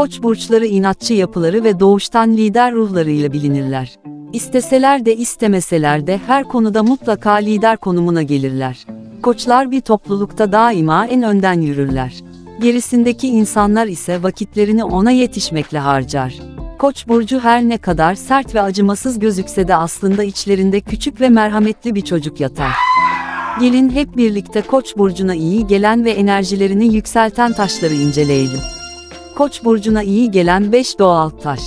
Koç burçları inatçı yapıları ve doğuştan lider ruhlarıyla bilinirler. İsteseler de istemeseler de her konuda mutlaka lider konumuna gelirler. Koçlar bir toplulukta daima en önden yürürler. Gerisindeki insanlar ise vakitlerini ona yetişmekle harcar. Koç burcu her ne kadar sert ve acımasız gözükse de aslında içlerinde küçük ve merhametli bir çocuk yatar. Gelin hep birlikte Koç burcuna iyi gelen ve enerjilerini yükselten taşları inceleyelim. Koç burcuna iyi gelen 5 doğal taş.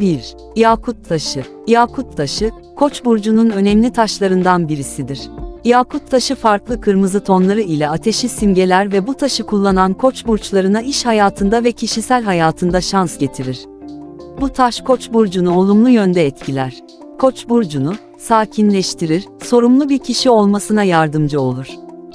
1. Yakut taşı. Yakut taşı, Koç burcunun önemli taşlarından birisidir. Yakut taşı farklı kırmızı tonları ile ateşi simgeler ve bu taşı kullanan Koç burçlarına iş hayatında ve kişisel hayatında şans getirir. Bu taş Koç burcunu olumlu yönde etkiler. Koç burcunu sakinleştirir, sorumlu bir kişi olmasına yardımcı olur.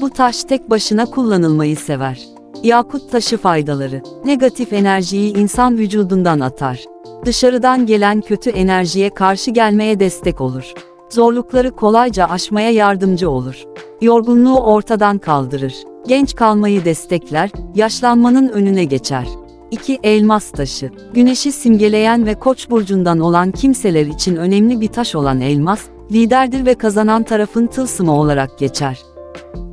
Bu taş tek başına kullanılmayı sever. Yakut taşı faydaları. Negatif enerjiyi insan vücudundan atar. Dışarıdan gelen kötü enerjiye karşı gelmeye destek olur. Zorlukları kolayca aşmaya yardımcı olur. Yorgunluğu ortadan kaldırır. Genç kalmayı destekler, yaşlanmanın önüne geçer. 2. Elmas taşı. Güneşi simgeleyen ve koç burcundan olan kimseler için önemli bir taş olan elmas, liderdir ve kazanan tarafın tılsımı olarak geçer.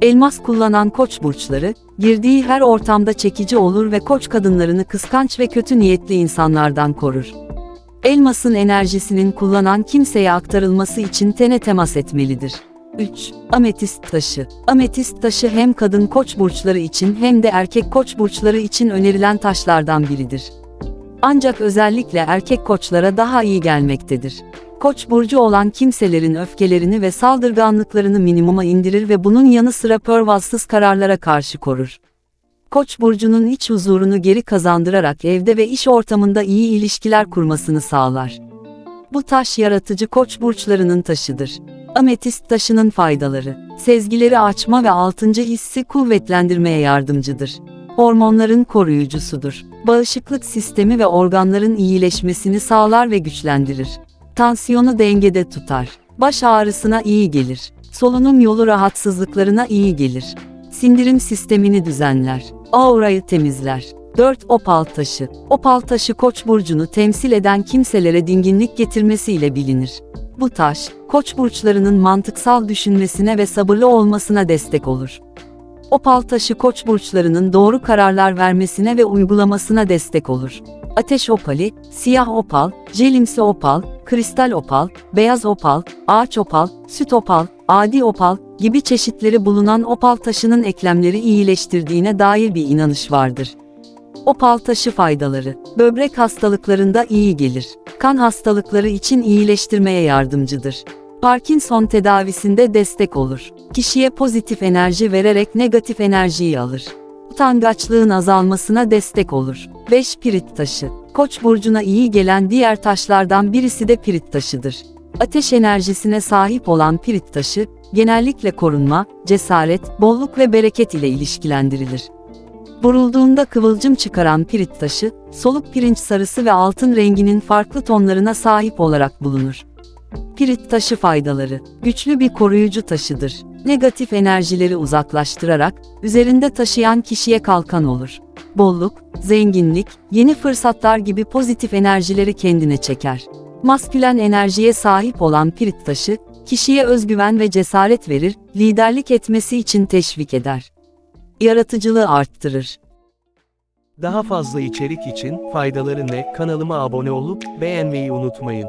Elmas kullanan koç burçları, girdiği her ortamda çekici olur ve koç kadınlarını kıskanç ve kötü niyetli insanlardan korur. Elmasın enerjisinin kullanan kimseye aktarılması için tene temas etmelidir. 3. Ametist taşı. Ametist taşı hem kadın koç burçları için hem de erkek koç burçları için önerilen taşlardan biridir. Ancak özellikle erkek koçlara daha iyi gelmektedir. Koç burcu olan kimselerin öfkelerini ve saldırganlıklarını minimuma indirir ve bunun yanı sıra pervasız kararlara karşı korur. Koç burcunun iç huzurunu geri kazandırarak evde ve iş ortamında iyi ilişkiler kurmasını sağlar. Bu taş yaratıcı koç burçlarının taşıdır. Ametist taşının faydaları, sezgileri açma ve altıncı hissi kuvvetlendirmeye yardımcıdır. Hormonların koruyucusudur. Bağışıklık sistemi ve organların iyileşmesini sağlar ve güçlendirir. Tansiyonu dengede tutar. Baş ağrısına iyi gelir. Solunum yolu rahatsızlıklarına iyi gelir. Sindirim sistemini düzenler. Aurayı temizler. 4. Opal taşı. Opal taşı Koç burcunu temsil eden kimselere dinginlik getirmesiyle bilinir. Bu taş, Koç burçlarının mantıksal düşünmesine ve sabırlı olmasına destek olur. Opal taşı Koç burçlarının doğru kararlar vermesine ve uygulamasına destek olur. Ateş opali, siyah opal, jelimsi opal, kristal opal, beyaz opal, ağaç opal, süt opal, adi opal gibi çeşitleri bulunan opal taşının eklemleri iyileştirdiğine dair bir inanış vardır. Opal taşı faydaları. Böbrek hastalıklarında iyi gelir. Kan hastalıkları için iyileştirmeye yardımcıdır. Parkinson tedavisinde destek olur. Kişiye pozitif enerji vererek negatif enerjiyi alır. Utangaçlığın azalmasına destek olur. 5. Pirit taşı. Koç burcuna iyi gelen diğer taşlardan birisi de pirit taşıdır. Ateş enerjisine sahip olan pirit taşı, genellikle korunma, cesaret, bolluk ve bereket ile ilişkilendirilir. Burulduğunda kıvılcım çıkaran pirit taşı, soluk pirinç sarısı ve altın renginin farklı tonlarına sahip olarak bulunur. Pirit taşı faydaları, güçlü bir koruyucu taşıdır. Negatif enerjileri uzaklaştırarak, üzerinde taşıyan kişiye kalkan olur. Bolluk, zenginlik, yeni fırsatlar gibi pozitif enerjileri kendine çeker. Maskülen enerjiye sahip olan pirit taşı, kişiye özgüven ve cesaret verir, liderlik etmesi için teşvik eder. Yaratıcılığı arttırır. Daha fazla içerik için faydaları ne kanalıma abone olup beğenmeyi unutmayın.